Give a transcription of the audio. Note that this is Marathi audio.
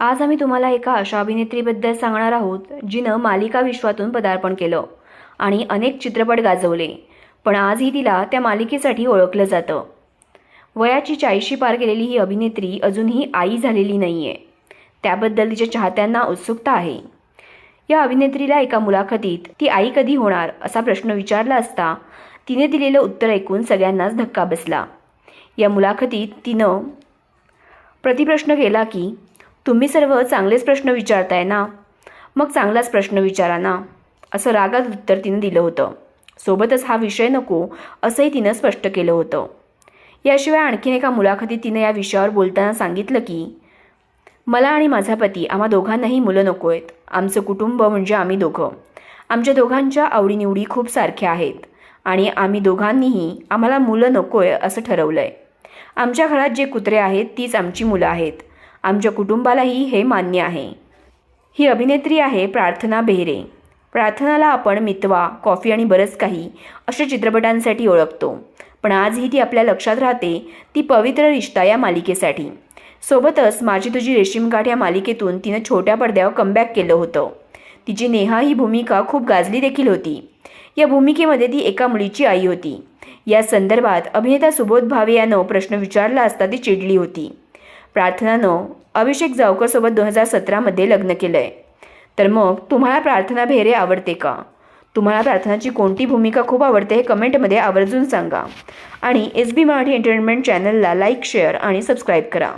आज आम्ही तुम्हाला एका अशा अभिनेत्रीबद्दल सांगणार आहोत जिनं मालिका विश्वातून पदार्पण केलं आणि अनेक चित्रपट गाजवले पण आजही तिला त्या मालिकेसाठी ओळखलं जातं. वयाची चाळीशी पार केलेली ही अभिनेत्री अजूनही आई झालेली नाही आहे त्याबद्दल तिच्या चाहत्यांना उत्सुकता आहे. या अभिनेत्रीला एका मुलाखतीत ती आई कधी होणार? असा प्रश्न विचारला असता तिने दिलेलं उत्तर ऐकून सगळ्यांनाच धक्का बसला. या मुलाखतीत तिनं प्रतिप्रश्न केला की तुम्ही सर्व चांगलेच प्रश्न विचारताय ना? मग चांगलाच प्रश्न विचारा ना. असं रागात उत्तर तिनं दिलं होतं. सोबतच हा विषय नको असंही तिनं स्पष्ट केलं होतं. याशिवाय आणखीन एका मुलाखतीत तिनं या विषयावर बोलताना सांगितलं की मला आणि माझा पती आम्हा दोघांनाही मुलं नको आहेत. आमचं कुटुंब म्हणजे आम्ही दोघं. आमच्या दोघांच्या आवडीनिवडी खूप सारख्या आहेत. आणि आम्ही दोघांनीही आम्हाला मुलं नको आहे असं ठरवलं आहे आमच्या घरात जे कुत्रे आहेत तीच आमची मुलं आहेत. आमच्या कुटुंबालाही हे मान्य आहे. ही अभिनेत्री आहे प्रार्थना बेहरे. प्रार्थनाला आपण मितवा कॉफी आणि बरंच काही अशा चित्रपटांसाठी ओळखतो. पण आजही ती आपल्या लक्षात राहते ती पवित्र रिश्ता या मालिकेसाठी. सोबतच माझी तुझी रेशीमगाठ या मालिकेतून तिनं छोट्या पडद्यावर कमबॅक केलं होतं. तिची नेहा ही भूमिका खूप गाजली देखील होती. या भूमिकेमध्ये ती एका मुलीची आई होती. या संदर्भात अभिनेता सुबोध भावे यानं प्रश्न विचारला असता ती चिडली होती. प्रार्थनानं अभिषेक जावकरसोबत दोन हजार सतरामध्ये लग्न केलं आहे तर मग तुम्हाला प्रार्थना भेरे आवडते का? तुम्हाला प्रार्थनाची कोणती भूमिका खूप आवडते हे कमेंटमध्ये आवर्जून सांगा. आणि एस बी मराठी एंटरटेनमेंट चॅनलला लाईक शेअर आणि सबस्क्राईब करा.